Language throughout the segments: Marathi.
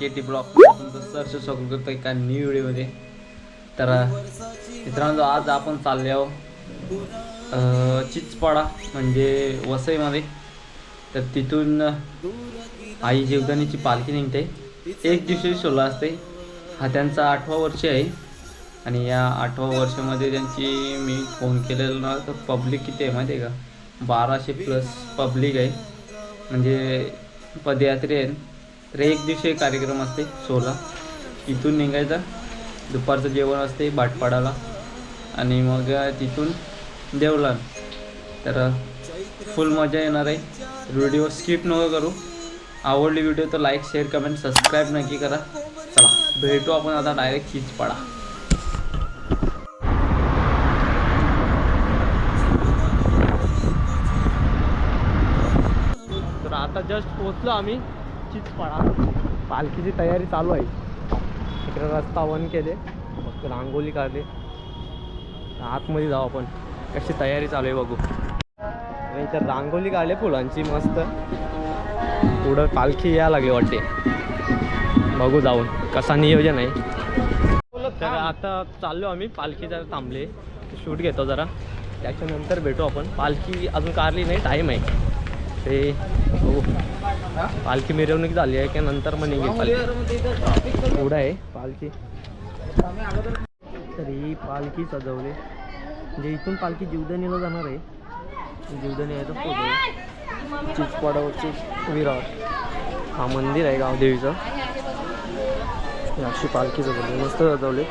के टी ब्लॉग तुमचं सरचं स्वागत करतो एका न्यू व्हिडिओमध्ये तर मित्रांनो आज आपण चालले आहो चिचपाडा म्हणजे वसईमध्ये. तर तिथून आई जीवदानीची पालखी निघते. एक दिवशी सोला असते. हा त्यांचा आठवा वर्ष आहे. आणि या आठवा वर्षामध्ये त्यांची मी फोन केलेला ना तर पब्लिक किती आहे माहिती आहे का? बाराशे प्लस पब्लिक आहे. म्हणजे पदयात्रे आहेत तर एक दिवशी कार्यक्रम असते सोला. इथून निघायचा. दुपारचं जेवण असते भाटपाडाला आणि मग तिथून देवला तर फुल मजा येणार आहे. व्हिडिओ स्किप नको करू. आवडली व्हिडिओ तर लाईक शेअर कमेंट सबस्क्राईब नक्की करा. चला भेटू आपण आता डायरेक्ट पडा तर आता जस्ट पोचलो आम्ही. चिचपाडा पालखीची तयारी चालू आहे. तिकडे रस्ता वन केले. फक्त रांगोली काढली. आतमध्ये जाऊ आपण. कशी तयारी चालू आहे बघू. आणि इथं रांगोली काढले फुलांची मस्त. पुढं पालखी यायला लागली वाटते. बघू जाऊन. कसा नियोजन आहे. तर आता चाललो आम्ही. पालखी जरा थांबले. शूट घेतो जरा. त्याच्यानंतर भेटू आपण. पालखी अजून काढली नाही. टाईम आहे. ते हो पालखी मिरवणूक झाली आहे की नंतर मग निघेल पालखी. पुढं आहे पालखी. तर ही पालखी सजवली. म्हणजे इथून पालखी जीवदानीला जाणार आहे. जीवदानी आहे तर फोटो चिचपाडावरची विरावर हा मंदिर आहे गावदेवीचं. अशी पालखी सजवली. मस्त सजवली.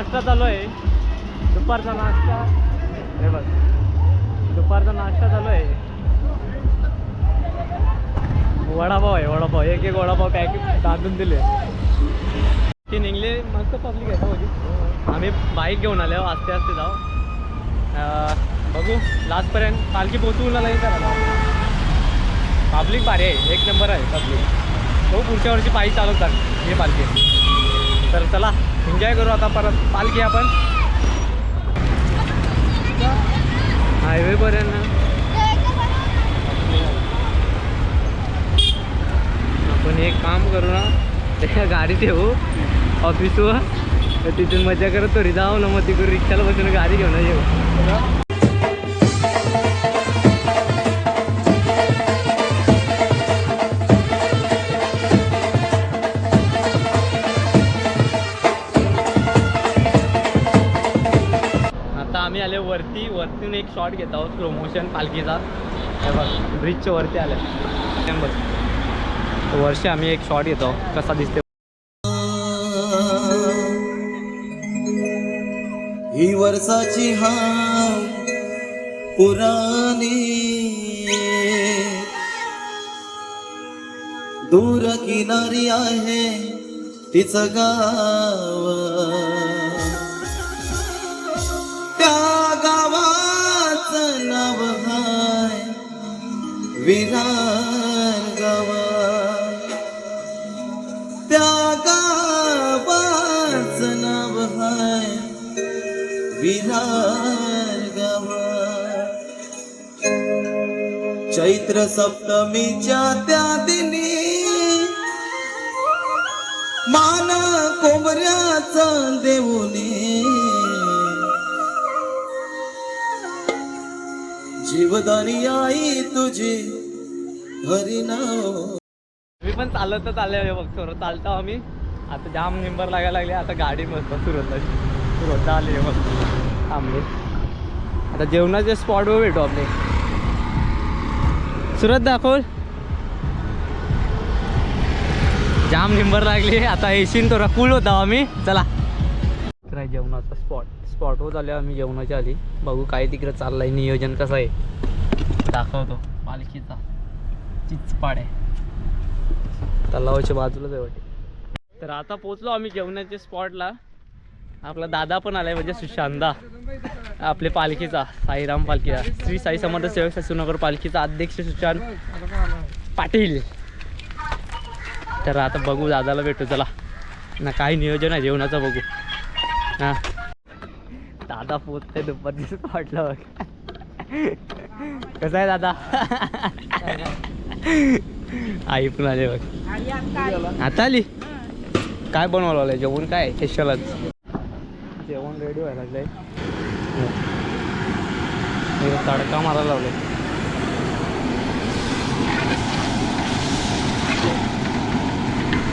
नाश्ता चालू आहे. दुपारचा नाश्ता. हे बघ. दुपारचा नाश्ता चालू आहे. वडापाव आहे वडापाव. एक एक वडापाव पॅक दादून दिले. ती निघले मस्त पब्लिक आहे ना होती आम्ही बाईक घेऊन आलो हो, आस्ते आस्ते जाऊ. बघू. लास्टपर्यंत पालखी पोचवून आला त्याला पब्लिक भारी आहे. एक नंबर आहे पब्लिक. हो पुढच्या वर्षी पायी चालवतात हे पालखी. तर चला. एन्जॉय करू आता परत. पालखी आपण. हायवे पर्यंत आपण एक काम करू ना. त्या गाडीत येऊ. ऑफिसवर तर तिथून मजा करत तरी जाऊ ना. मग तिकडून रिक्षाला बसून गाडी घेऊन येऊ. वरती वरतून एक शॉट घेत आहोत प्रमोशन पालखीचा. हे बघ ब्रिजच्या वरती आलं. बघ. वर्षी आम्ही एक शॉट घेतो कसा दिसते ही वर्षाची हा पुराणी. दूर किनारी आहे तिचं गाव. विरार गावा. त्या गावाचं नाव हाय विरार गावा. चैत्र सप्तमीच्या त्या दिनी मान कोंबऱ्याचा देऊने जीवदानी आई तुझी. हरी नाव. मी पण चालतच चालले बघ सुरत चालतो आम्ही. आता जाम निंबर लागायला लागले. आता गाडी मस्त सुरतला सुरत आली मस्त. थांबले. आता जेवणाच्या स्पॉटवर भेटू आपले सुरत दाखव जाम निंबर लागली. आता येशील तो रकुल होता आम्ही. चला. आहे जेवणाचा स्पॉट स्पॉटवर आले आम्ही जेवणाच्या आधी बघू काय तिकडे चाललंय नियोजन कसं आहे. दाखवतो पालखीचा चिचपाड. आहे तलावाच्या बाजूलाच आहे वाटे तर आता पोचलो आम्ही जेवणाच्या स्पॉटला आपला दादा पण आलाय म्हणजे सुशांदा आपले पालखीचा साईराम पालखीचा. श्री साई समर्थ सेवक शासूनगर पालखीचा अध्यक्ष सुशांत पाटील. तर आता बघू दादाला भेटू चला. ना काय नियोजन आहे जेवणाचं बघू. हा. दादा पोचते दुपारची स्पॉटला बघ. कसं आहे दादा? आई पण आले बघ. आता आली? काय बनवलं जेवण काय? स्पेशलच जेवण रेडी व्हायला लागलंय. तडका मारायला लावले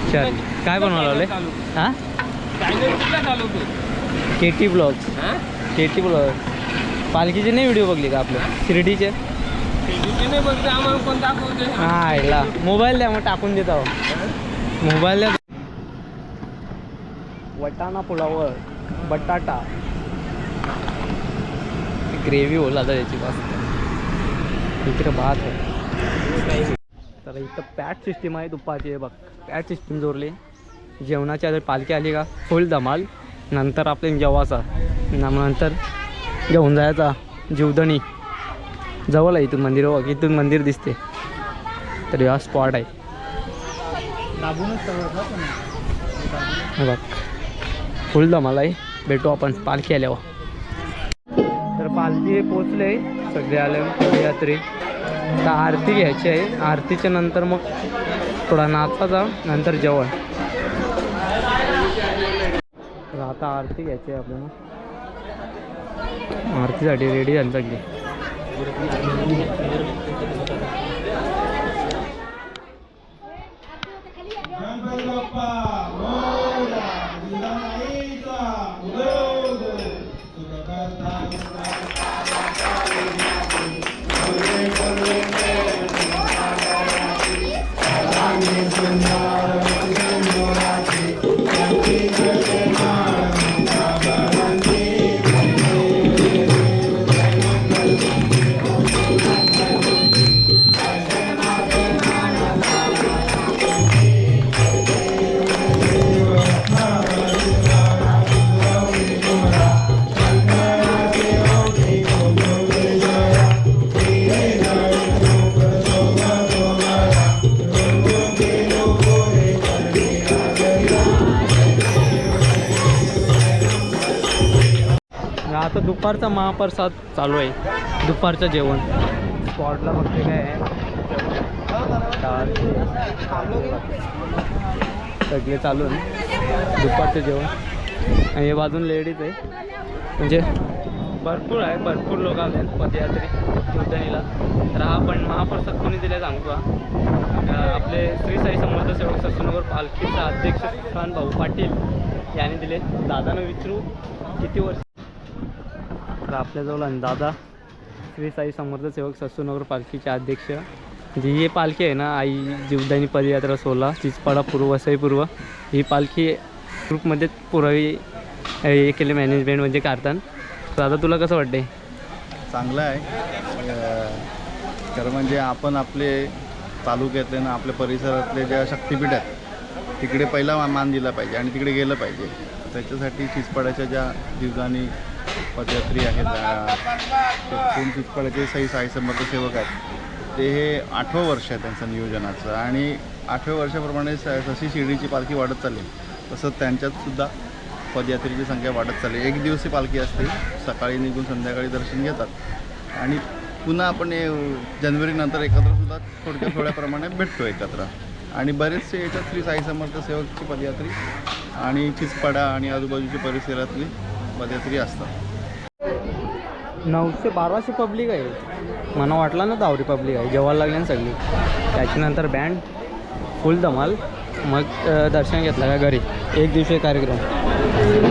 चल काय बनवलं लावले हा? K T blogs K T blog पालखीचे नाही व्हिडिओ बघली का आपले? शिर्डीचे? हा आईला मोबाईल द्या मग टाकून देत आहो. मोबाईल द्या. वटाणा पुलावर बटाटा. ग्रेव्ही ओला आता त्याची मस्त. इकडे भात आहे. तर इथं पॅट सिस्टीम आहे दुपारची बघ. पॅट सिस्टीम जोडली जेवणाची आधी पालखी आली का? फुल धमाल. नंतर आपले जेवाचा. न- नंतर घेऊन जायचा जीवदणी जवळ आहे इथून मंदिर बघ इथून मंदिर दिसते. तर हा स्पॉट आहे. बघ. फुल धमाल आहे. भेटू आपण. पालखी आल्यावर. तर पालखी पोचले सगळे आले. यात्री आता आरती घ्यायची आहे. आरतीच्या नंतर मग थोडा नाचाचा. नंतर जेवण तर आता आरती घ्यायची आहे आपल्याला. आरतीसाठी रेडी झाली सगळी आता दुपारचा महाप्रसाद चालू आहे. दुपारचं जेवण. स्पॉटला बघते काय आहे. डाळ, सगळे चालू आहे. दुपारचं जेवण. आणि हे बाजून लेडीज आहे. म्हणजे भरपूर आहे भरपूर लोक आले आहेत पदयात्री तर हा पण महाप्रसाद कोणी दिला सांगतो आपले श्री साई समर्थ सेवक ससूनगर पालखीचा अध्यक्ष सुशांत भाऊ पाटील यांनी दिले. दादानं विचारू किती वर्ष तर आपल्याजवळ आहे दादा श्री साई समर्थ सेवक ससूनगर पालखीचे अध्यक्ष. जी ही पालखी आहे ना आई जीवदानी पदयात्रा सोला चिचपाडा पूर्व वसई पूर्व ही पालखी ग्रुपमध्ये पुरावी हे केले मॅनेजमेंट म्हणजे कारतान दादा तुला कसं वाटते चांगलं आहे. तर म्हणजे आपण आपले तालुक्यातले ना आपल्या परिसरातले ज्या शक्तिपीठ आहेत तिकडे पहिला मान दिला पाहिजे आणि तिकडे गेलं पाहिजे. त्याच्यासाठी चिचपाड्याच्या ज्या जीवदानी पदयात्री आहेत अं, ते सई साई समर्थ सेवक आहेत. ते हे आठवं वर्ष आहे त्यांचं नियोजनाचं आणि आठव्या वर्षाप्रमाणे स जशी शिर्डीची पालखी वाढत चालली. तसं त्यांच्यातसुद्धा पदयात्रेची संख्या वाढत चालली. एक दिवशी पालखी असते सकाळी निघून संध्याकाळी दर्शन घेतात. आणि पुन्हा आपण जानेवारीनंतर एकत्रसुद्धा थोडक्या थोड्या प्रमाणात भेटतो एकत्र. आणि बरेचसे याच्यात श्री साई समर्थ सेवकची पदयात्री आणि चिचपाडा आणि आजूबाजूच्या परिसरातली पदयात्री असतात. नऊशे बाराशे पब्लिक आहे. मला वाटलं ना दावरी पब्लिक आहे. जेवायला लागली ना सगळी. त्याच्यानंतर बँड फुल धमाल. मग दर्शन घेतलं का घरी. एक दिवशी कार्यक्रम.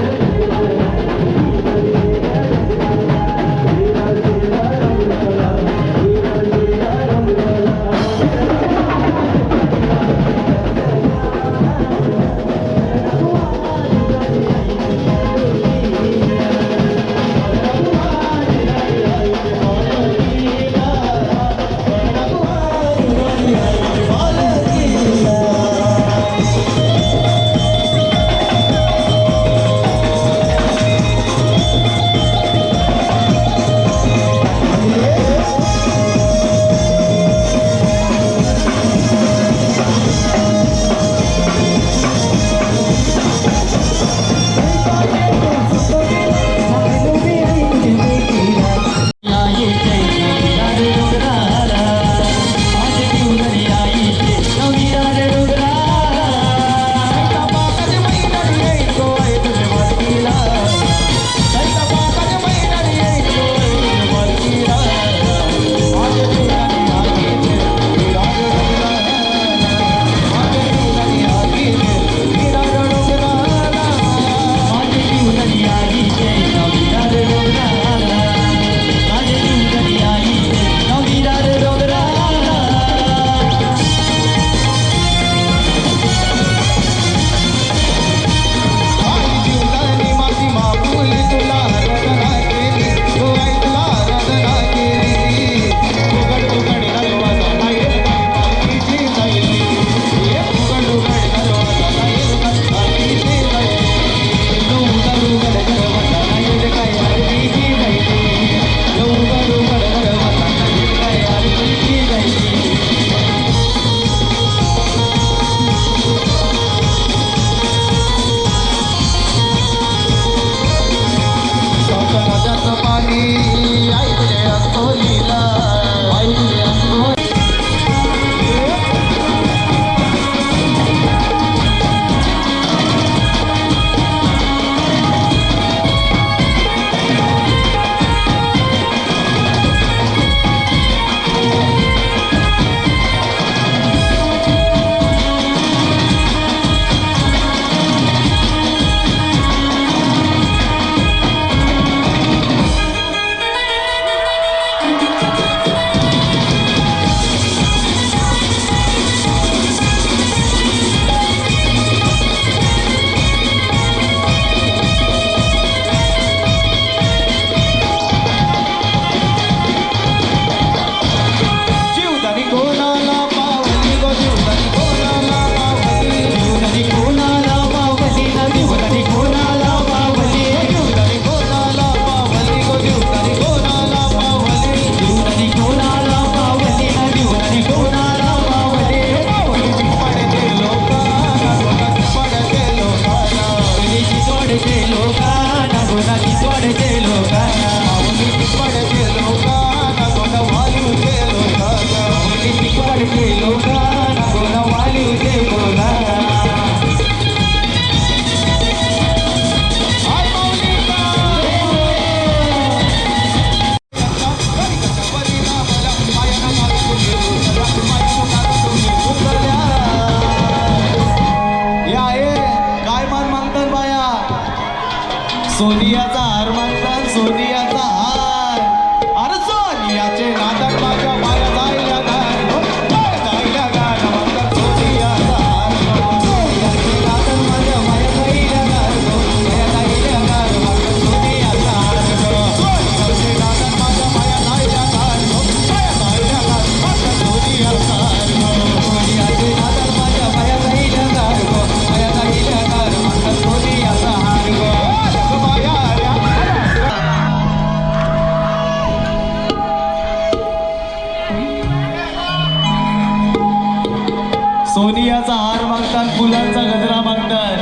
सोनियाचा हार मागतात फुलांचा गजरा मागतात.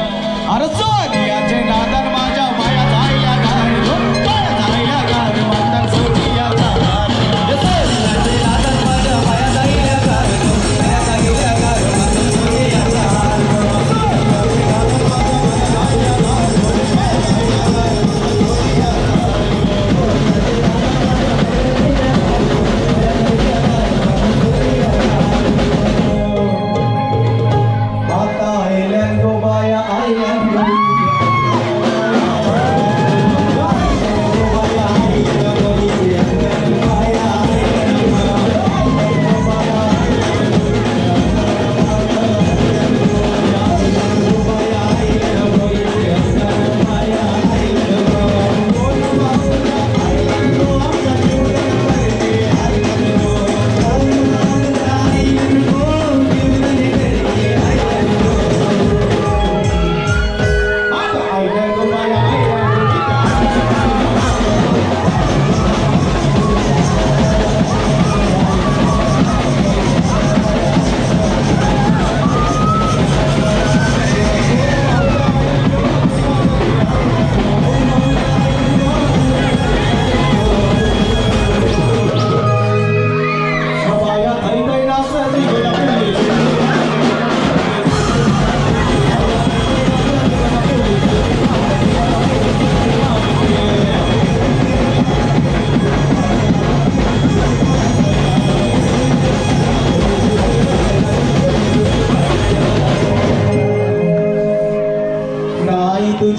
अरे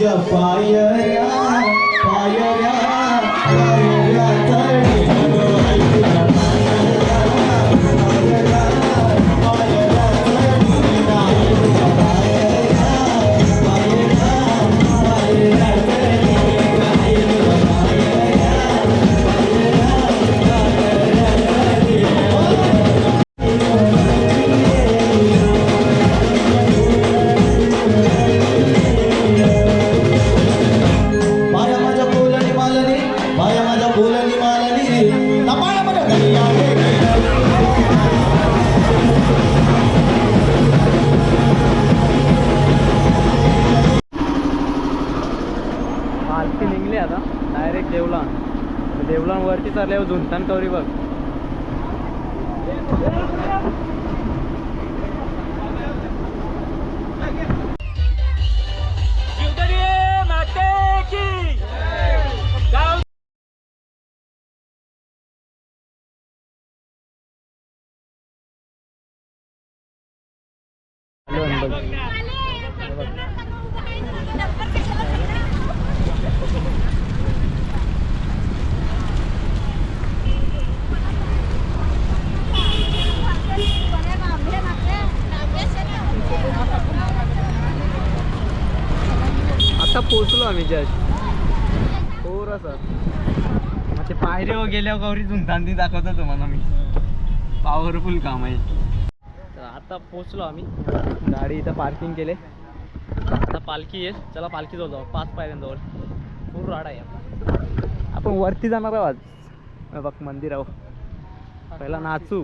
नाही वरती चालल्यावर हो, झुंतान कवरी बघ आता पोचलो आम्ही जस्ट थोडंसं मग ते गौरीतून गेल्यावर दाखवतो तुम्हाला मी. पॉवरफुल काम आहे. तर आता पोचलो आम्ही. गाडी इथं पार्किंग केले. आता पालखी येस चला पालखी जाऊ जाऊ. पाच पायऱ्यांजवळ. पूर राडा आहे आपण. आपण वरती जाणार आहोत आज. बघ मंदिरावर हो. पहिला नाचू.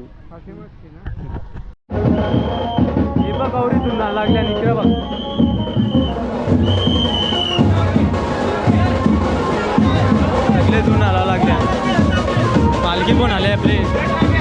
ही बघ गौरी लागल्या. इकडे बघ. सगळे लागले. आला पालखी कोण आले आपले.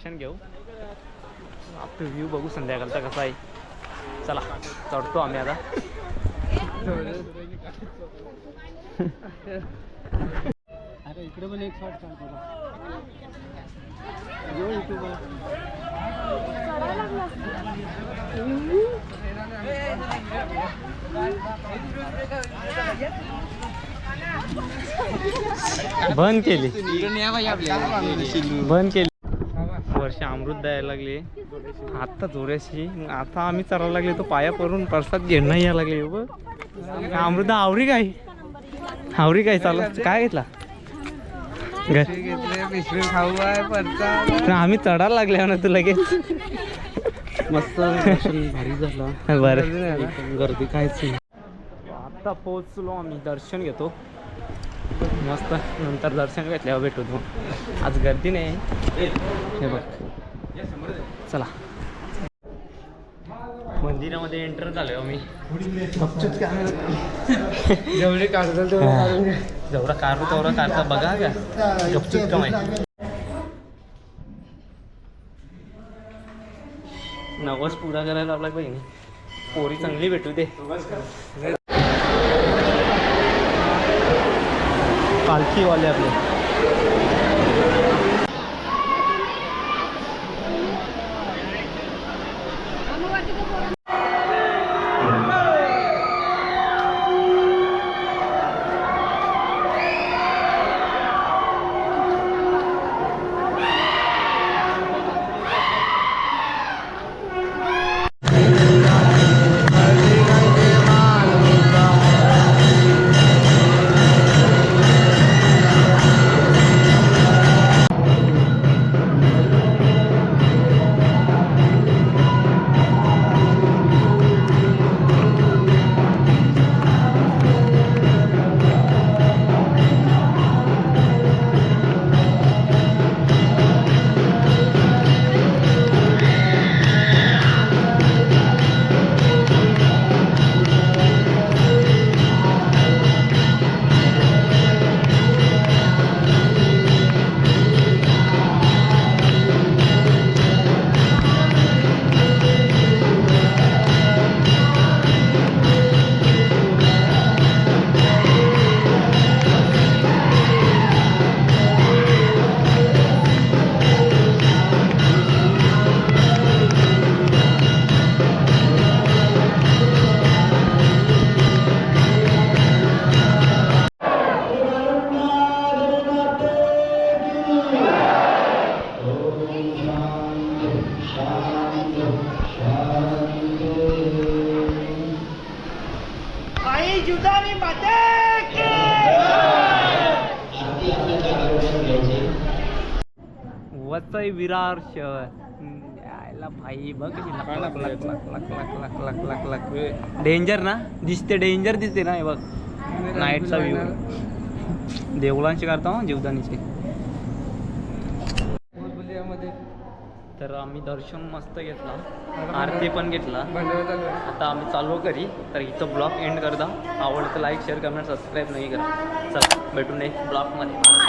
दर्शन घेऊ. आपलं व्ह्यू बघू संध्याकाळचा कसा आहे. चला चढतो आम्ही आता. अरे इकडे पण एक शॉट बंद केली. बंद केली. वर्ष अमृत द्यायला लागली. आता जोऱ्याशी आता आम्ही चरायला लागले तो पाया पडून प्रसाद घेणं यायला लागले बघ. अमृता आवरी काय? आवरी काय चालू काय घेतला? आम्ही चढायला लागले ना तू लगेच. मस्त भारी झालं. बरं. गर्दी कायच आता पोहोचलो आम्ही दर्शन घेतो. मस्त नंतर दर्शन घेतल्यावर भेटू तू. आज गर्दी नाही. हे बघ. चला. मंदिरामध्ये एंटर झालो आम्ही. जेवढे काढताल तेवढे काढून घे. जेवढा काढू तेवढा काढता बघा का? गपचूप कमाय नवस पुरा करायला लावला पाहिजे पोरी चांगली भेटू दे. पालखीवाले आपले. विरार शहर. यायला भाई बघ कशी लक लक लक लक लक लक लक लक लक लक डेंजर ना? दिसते डेंजर दिसते ना हे बघ. नाईटचा व्ह्यू देवळांचे करता हं, जीवदानीचे. तर आम्ही दर्शन मस्त घेतला. आरती पण घेतला. आता आम्ही चालू करी. तर इथं ब्लॉग एंड करता. आवडतं लाईक शेअर कमेंट सबस्क्राईब नाही करा. चला भेटून एक ब्लॉगमध्ये.